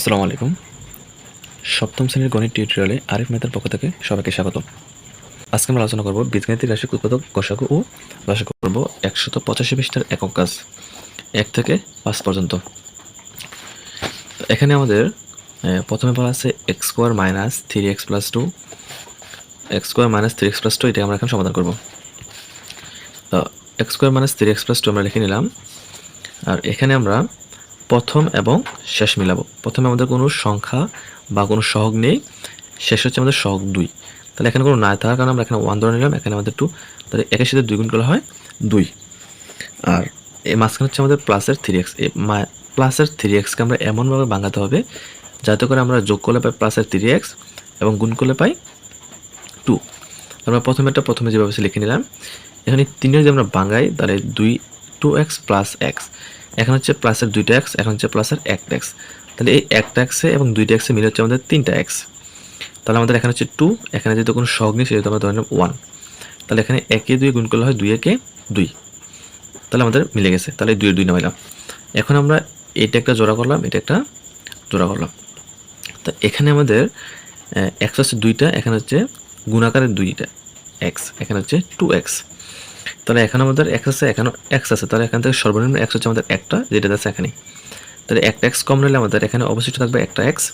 আসসালামু আলাইকুম। সপ্তম শ্রেণির গণিত টিউটোরিয়ালে আরিফ মেহতার পক্ষ থেকে সবাইকে স্বাগত আজকে আমরা আলোচনা করব বীজগাণিতিক রাশিক উৎপাদক গসাগু ও রসাগু করব একশত পঁচাশি পৃষ্ঠার একক কাজ, এক থেকে পাঁচ পর্যন্ত। এখানে আমাদের প্রথমে বলা আছে x square minus three x plus two. X square minus three x plus two এটা আমরা এখন সমাধান করব। তো, x square minus three x plus two আমরা লিখে নিলাম। আর এখানে আমরা প্রথম এবং শেষ মিলাবো। প্রথমে আমাদের কোনো সংখ্যা বা কোনো সহগ নেই, শেষ হচ্ছে আমাদের সহগ দুই। তাহলে এখানে কোনো না থাকার কারণে আমরা এখানে ওয়ান ধরে নিলাম, এখানে আমাদের টু তাহলে একের সাথে দুই গুণ করলে হয় দুই। আর এই মাঝখানে হচ্ছে আমাদের প্লাসের থ্রি এক্স প্লাসের থ্রি এক্সকে আমরা এমনভাবে ভাঙাতে হবে যাতে করে আমরা যোগ করলে পাই প্লাসের থ্রি এক্স এবং গুণ করলে পাই টু আমরা প্রথমেটা প্রথমে যেভাবে লিখে নিলাম, এখানে তিনের যদি আমরা বাঙাই তাহলে দুই টু এক্স প্লাস এক্স এখন হচ্ছে প্লাসের দুইটা এক্স এখন হচ্ছে প্লাসের একটা এক্স তাহলে এই একটা এক্সে এবং দুইটা এক্সে মিলে হচ্ছে আমাদের তিনটা এক্স তাহলে আমাদের এখানে হচ্ছে টু এখানে যেহেতু কোনো সহগ নেই, সেহেতু আমরা ধরে নিলাম ওয়ান তাহলে এখানে একে দুই গুণ করলে হয় দুই একে দুই। তাহলে আমাদের মিলে গেছে। তাহলে দুই দুই নামাইলাম। এখন আমরা এটা একটা জোড়া করলাম, এটা একটা জোড়া করলাম। তো এখানে আমাদের এক্স হচ্ছে দুইটা, এখানে হচ্ছে গুণাকারের দুইটা এক্স এখানে হচ্ছে টু এক্স তাহলে এখানে আমাদের এক্স আছে এখানে এক্স আছে। তাহলে এখান থেকে সর্বনিম্ন এক্স হচ্ছে আমাদের একটা, যেটা আছে এখানে। তাহলে একটা এক্স কম নিলে আমাদের এখানে অবশিষ্ট থাকবে একটা এক্স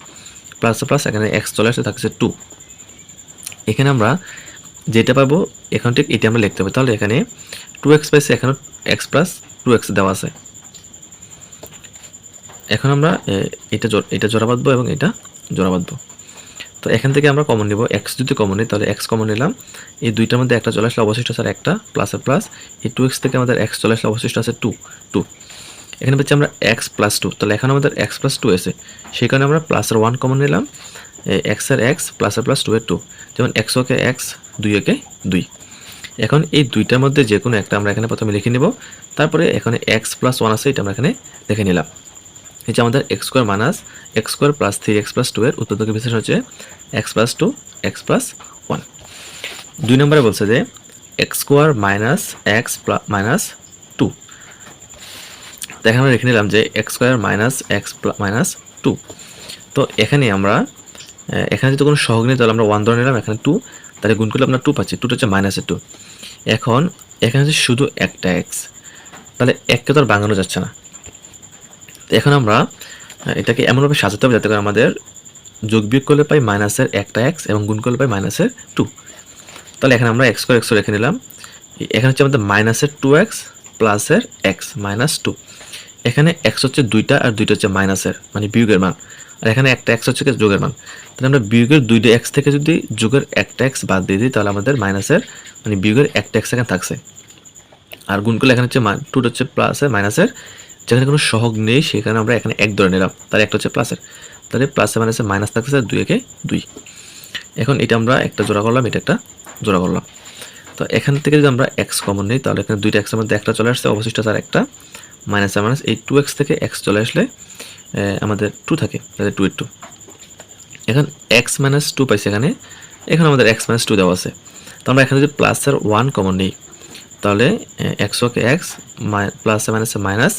প্লাস প্লাস এখানে এক্স চলে আসলে থাকছে টু এখানে আমরা যেটা পাবো, এখান ঠিক এটা আমরা লিখতে হবে। তাহলে এখানে টু এক্স পাইছে এখানে এক্স প্লাস টু এক্স দেওয়া আছে। এখন আমরা এটা এটা জোড়া বাঁধবো এবং এটা জোড়া বাঁধবো। তো এখান থেকে আমরা কমন নিব। এক্স যদি কমন নিই, তাহলে এক্স কমন নিলাম। এই দুইটার মধ্যে একটা চলে আসলে অবশিষ্ট আছে আর একটা প্লাসের প্লাস এই টু এক্স থেকে আমাদের এক্স চলে আসলে অবশিষ্ট আছে টু টু এখানে পাচ্ছি আমরা এক্স প্লাস টু তাহলে এখানে আমাদের এক্স প্লাস টু এসে সেই কারণে আমরা প্লাসের ওয়ান কমন নিলাম। এক্সের এক্স প্লাসের প্লাস টু এর টু যেমন এক্স ওকে এক্স দুই একে দুই। এখন এই দুইটার মধ্যে যে কোনো একটা আমরা এখানে প্রথমে লিখে নিব। তারপরে এখানে এক্স প্লাস ওয়ান আছে, এটা আমরা এখানে লিখে নিলাম। যে আমাদের x square minus x square plus three x plus two এর উত্তরকে বিশেষ হচ্ছে x plus two x plus one দুই নম্বরে বলছে যে x square minus x minus two তো এখানে আমরা লিখে নিলাম যে x square minus x minus two তো এখানে আমরা এখানে যদি কোনো সহগ নেই, তাহলে আমরা ওয়ান ধরে নিলাম, এখানে টু তাহলে গুণ করলে আমরা টু পাচ্ছি। টুটা হচ্ছে মাইনাসের টু এখন, এখানে হচ্ছে শুধু একটা এক্স তাহলে এককে তো আর বাঙানো যাচ্ছে না। এখন আমরা এটাকে এমনভাবে সাজাতে হবে যাতে করে আমাদের যোগ বিয়োগ করলে পাই মাইনাসের একটা এক্স এবং গুণ করলে পাই মাইনাসের টু তাহলে এখানে আমরা এক্স করে এক্স রেখে নিলাম। এখানে হচ্ছে আমাদের মাইনাসের টু এক্স প্লাসের এক্স মাইনাস টু এখানে এক্স হচ্ছে দুইটা আর দুইটা হচ্ছে মাইনাসের মানে বিয়োগের মান। আর এখানে একটা এক্স হচ্ছে যোগের মান। তাহলে আমরা বিয়োগের দুইটা এক্স থেকে যদি যোগের একটা এক্স বাদ দিয়ে দিই, তাহলে আমাদের মাইনাসের মানে বিয়োগের একটা এক্স এখানে থাকছে। আর গুণ করলে এখানে হচ্ছে টুটা হচ্ছে প্লাসের, মাইনাসের যেখানে কোনো সহগ নেই, সেখানে আমরা এখানে এক ধরে নিলাম। তার একটা হচ্ছে প্লাসের তাহলে প্লাসে মাইনাসে মাইনাস থাকছে দুই একে দুই। এখন এটা আমরা একটা জোড়া করলাম, এটা একটা জোড়া করলাম। তো এখান থেকে যদি আমরা এক্স কমন নিই, তাহলে এখানে দুইটা এক্সের মধ্যে একটা চলে আসছে, অবশিষ্ট তার একটা। মাইনাস মাইনাস এই টু এক্স থেকে এক্স চলে আসলে আমাদের টু থাকে, তাহলে টু এর টু এখন এক্স মাইনাস টু পাইছে এখানে এখানে আমাদের এক্স মাইনাস টু দেওয়া আছে। তো আমরা এখানে যদি প্লাসের ওয়ান কমন নিই, তাহলে এক্স ওকে এক্স প্লাসে মাইনাসে মাইনাস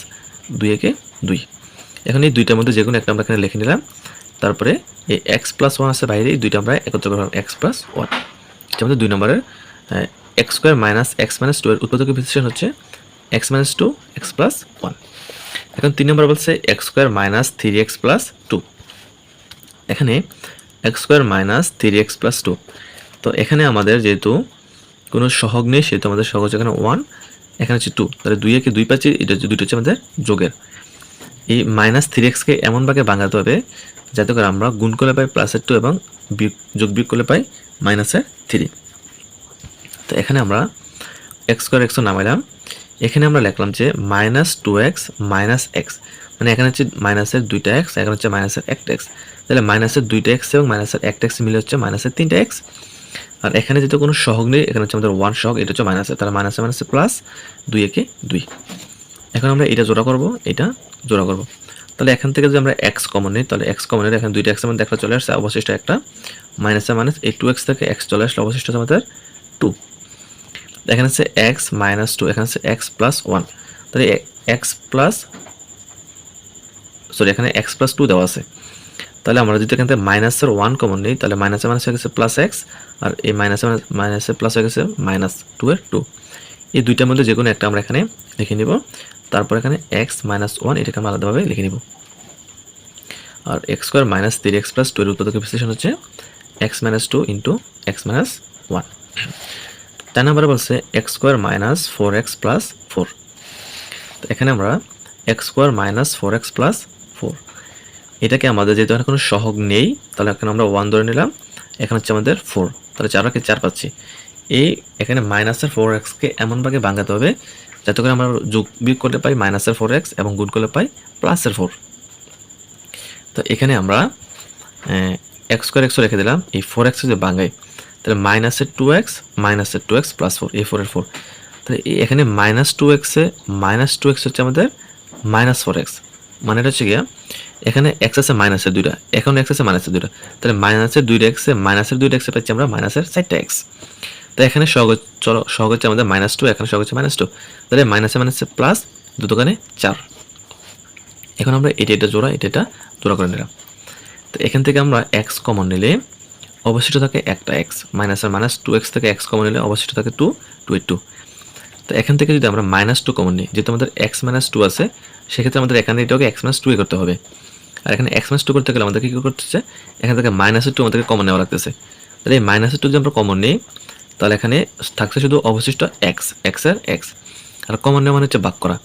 দুই একে দুই। এখন এই দুইটার মধ্যে যে কোনো একটা আমরা এখানে লিখে নিলাম। তারপরে এই এক্স প্লাস ওয়ান আছে বাইরে, এই দুইটা আমরা একত্র করলাম এক্স প্লাস ওয়ান এটা আমাদের দুই নম্বরের x square minus x minus two এর উৎপাদক বিশ্লেষণ হচ্ছে x minus two x plus one এখন তিন নম্বর বলছে x square minus three x plus two এখানে x square minus three x plus two তো এখানে আমাদের যেহেতু কোনো সহগ নেই, সেহেতু আমাদের সহজ এখানে ওয়ান এখানে হচ্ছে টু তাহলে দুই একে দুই পাচ্ছি, এটা দুইটা হচ্ছে আমাদের যোগের। এই মাইনাস থ্রি এক্সকে এমনভাবে ভাঙাতে হবে, যাতে করে আমরা গুণ করলে পাই প্লাসের টু এবং যোগ বিয়োগ করলে পাই মাইনাসের থ্রি তো এখানে আমরা এক্স স্কোয়ার এক্সও নামাইলাম। এখানে আমরা লিখলাম যে minus two x minus x মানে এখানে হচ্ছে মাইনাসের দুইটা এক্স এখানে হচ্ছে মাইনাসের একটা এক্স তাহলে মাইনাসের দুইটা এক্স এবং মাইনাসের একটা এক্স মিলে হচ্ছে মাইনাসের তিনটা এক্স আর এখানে যেহেতু কোনো সহগ নেই, এখানে হচ্ছে আমাদের ওয়ান সহগ, এটা হচ্ছে মাইনাসে তাহলে মাইনাসে মাইনাসে প্লাস দুই একে দুই। এখন আমরা এটা জোড়া করব, এটা জোড়া করব। তাহলে এখান থেকে যদি আমরা এক্স কমন নিই, তাহলে এক্স কমন এখানে দুইটা এক্সের মধ্যে একটা চলে আসছে অবশিষ্ট একটা মাইনাসে মাইনাস এই টু এক্স থেকে এক্স চলে আসলে অবশিষ্ট আছে আমাদের টু এখানে হচ্ছে এক্স মাইনাস টু এখানে হচ্ছে এক্স প্লাস ওয়ান তাহলে এক্স প্লাস সরি এখানে এক্স প্লাস টু দেওয়া আছে। তাহলে আমরা যদি এখান থেকে মাইনাসের ওয়ান কমন নিই, তাহলে মাইনাসে মাইনাস হয়ে গেছে প্লাস এক্স আর এই মাইনাসে মাইনাসে প্লাস হয়ে গেছে মাইনাস টু এর টু এই দুইটার মধ্যে যে কোনো একটা আমরা এখানে লিখে নিব। তারপর এখানে এক্স মাইনাস ওয়ান এটাকে আমরা আলাদাভাবে লিখে নিব। আর x square minus three x plus two এর উৎপাদক বিশ্লেষণ হচ্ছে x minus two into x minus one তাই নাম্বারে বলছে x square minus four x plus four তো এখানে আমরা x square minus four x plus four এটাকে আমাদের যেহেতু এখানে কোনো সহগ নেই, তাহলে এখানে আমরা ওয়ান ধরে নিলাম, এখানে হচ্ছে আমাদের ফোর তাহলে চার রাখে চার পাচ্ছি। এই এখানে মাইনাসের ফোর এক্সকে এমনভাবে ভাঙাতে হবে, যাতে করে আমরা যোগ বিয়োগ করলে পাই মাইনাসের ফোর এক্স এবং গুণ করলে পাই প্লাসের ফোর তো এখানে আমরা এক্স স্কোয়ার এক্সও রেখে দিলাম, এই ফোর এক্স যদি ভাঙাই, তাহলে মাইনাসের টু এক্স মাইনাসের টু এক্স প্লাস ফোর এই ফোরের ফোর তাহলে এখানে মাইনাস টু এক্সে মাইনাস টু এক্স হচ্ছে আমাদের মাইনাস ফোর এক্স মানে এটা হচ্ছে গিয়া এখানে এক্স আছে মাইনাসের দুইটা, এখন এক্স আছে মাইনাসের দুইটা। তাহলে মাইনাসের দুইটা এক্সে মাইনাসের দুইটা এক্সে পাচ্ছি আমরা মাইনাসের চারটা এক্স তো এখানে সহগ, চলো, সহগ হচ্ছে আমাদের মাইনাস টু এখানে সহগ হচ্ছে মাইনাস টু তাহলে মাইনাসে মাইনাসে প্লাস দুটোখানে চার। এখন আমরা এটা এটা জোড়া, এটা এটা জোড়া করে নিলাম। তো এখান থেকে আমরা এক্স কমন নিলে অবশিষ্ট থাকে একটা এক্স মাইনাসের মাইনাস টু এক্স থেকে এক্স কমন নিলে অবশিষ্ট থাকে টু টু টু তো এখান থেকে যদি আমরা মাইনাস টু কমন নিই, যেহেতু আমাদের এক্স মাইনাস টু আছে, সেক্ষেত্রে আমাদের এখানে এটাকে এক্স মাইনাস টু করতে হবে। আর এখানে এক্স মাইনাস টু করতে গেলে আমাদেরকে কী করতে হচ্ছে? এখান থেকে মাইনাসের টু আমাদেরকে কমন নেওয়া লাগতেছে। তাহলে এই মাইনাসের টু যদি আমরা কমন নিই, তাহলে এখানে থাকছে শুধু অবশিষ্ট এক্স এক্সের এক্স আর কমন নেওয়া মানে হচ্ছে ভাগ করা।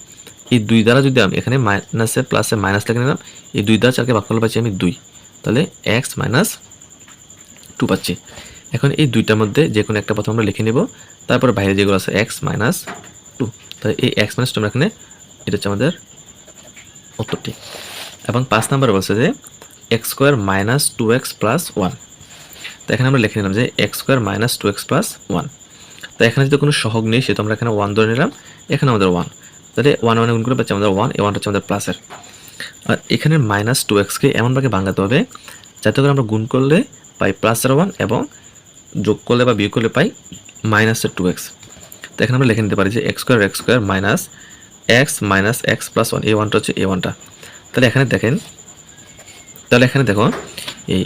এই দুই দ্বারা যদি আমি এখানে মাইনাসে প্লাসে মাইনাস লিখে নিলাম, এই দুই দ্বারা চারকে ভাগ করলে পাচ্ছি আমি দুই। তাহলে এক্স মাইনাস টু পাচ্ছি। এখন এই দুইটার মধ্যে যে কোনো একটা প্রথম আমরা লিখে নেব। তারপরে বাইরে যেগুলো আছে এক্স মাইনাস টু তাহলে এই এক্স মাইনাস টু আমরা এখানে, এটা হচ্ছে আমাদের উত্তরটি। এবং পাঁচ নম্বরে বলছে যে x square minus two x plus one তো এখানে আমরা লিখে নিলাম যে x square minus two x plus one তো এখানে যদি কোনো সহগ নেই সেটা আমরা এখানে ওয়ান ধরে নিলাম, এখানে আমাদের ওয়ান তাহলে ওয়ান ওয়ানে গুণ করে পাচ্ছি আমাদের ওয়ান এ ওয়ানটা হচ্ছে আমাদের প্লাসের আর এখানে মাইনাস টু এক্সকে এমনভাবে ভাঙাতে হবে, যাতে করে আমরা গুণ করলে পাই প্লাসের ওয়ান এবং যোগ করলে বা বিয়োগ করলে পাই মাইনাসের টু এক্স তো এখানে আমরা লিখে নিতে পারি যে x square x square minus x minus x plus one এই ওয়ানটা হচ্ছে এ ওয়ানটা তাহলে এখানে দেখেন, তাহলে এখানে দেখো, এই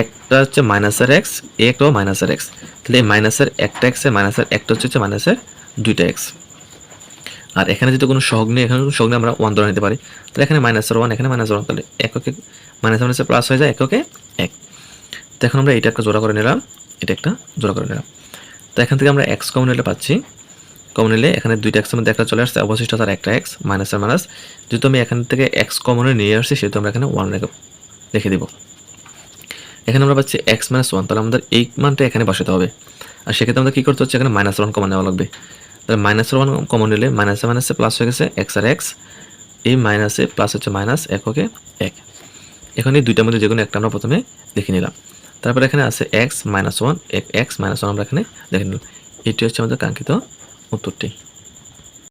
একটা হচ্ছে মাইনাসের এক্স একটাও মাইনাসের এক্স তাহলে এই মাইনাসের একটা এক্সের মাইনাসের একটা হচ্ছে হচ্ছে মাইনাসের দুইটা এক্স আর এখানে যদি কোনো সহগ নেই, এখানে সহগ নেই, আমরা ওয়ান ধরে নিতে পারি। তাহলে এখানে মাইনাসের ওয়ান এখানে মাইনাস ওয়ান তাহলে এককে মাইনাস মাইনাসে প্লাস হয়ে যায়, এককে এক। তো এখন আমরা এটা একটা জোড়া করে নিলাম। এটা একটা জোড়া করে নিলাম। তো এখান থেকে আমরা এক্স কমন নিলে পাচ্ছি। কমন নিলে এখানে দুইটা এক্সের মধ্যে একটা চলে আসছে, অবশিষ্ট তার একটা এক্স মাইনাস আর মাইনাস যেহেতু আমি এখান থেকে এক্স কমনে নিয়ে আসছি, সেহেতু আমরা এখানে ওয়ান রেখে রেখে দিব। এখানে আমরা পাচ্ছি এক্স মাইনাস ওয়ান তাহলে আমাদের এই মানটা এখানে বসাতে হবে। আর সেক্ষেত্রে আমাদের কী করতে হচ্ছে? এখানে মাইনাস ওয়ান কমন নেওয়া লাগবে। তাহলে মাইনাস ওয়ান কমন নিলে মাইনাসে মাইনাসে প্লাস হয়ে গেছে এক্স আর এক্স এই মাইনাসে প্লাস হচ্ছে মাইনাস এককে এক। এখন এই দুইটার মধ্যে যে কোনো একটা আমরা প্রথমে দেখে নিলাম। তারপরে এখানে আছে x minus one x minus one আমরা এখানে দেখে নিলাম। এটি হচ্ছে আমাদের কাঙ্ক্ষিত উত্তরটি।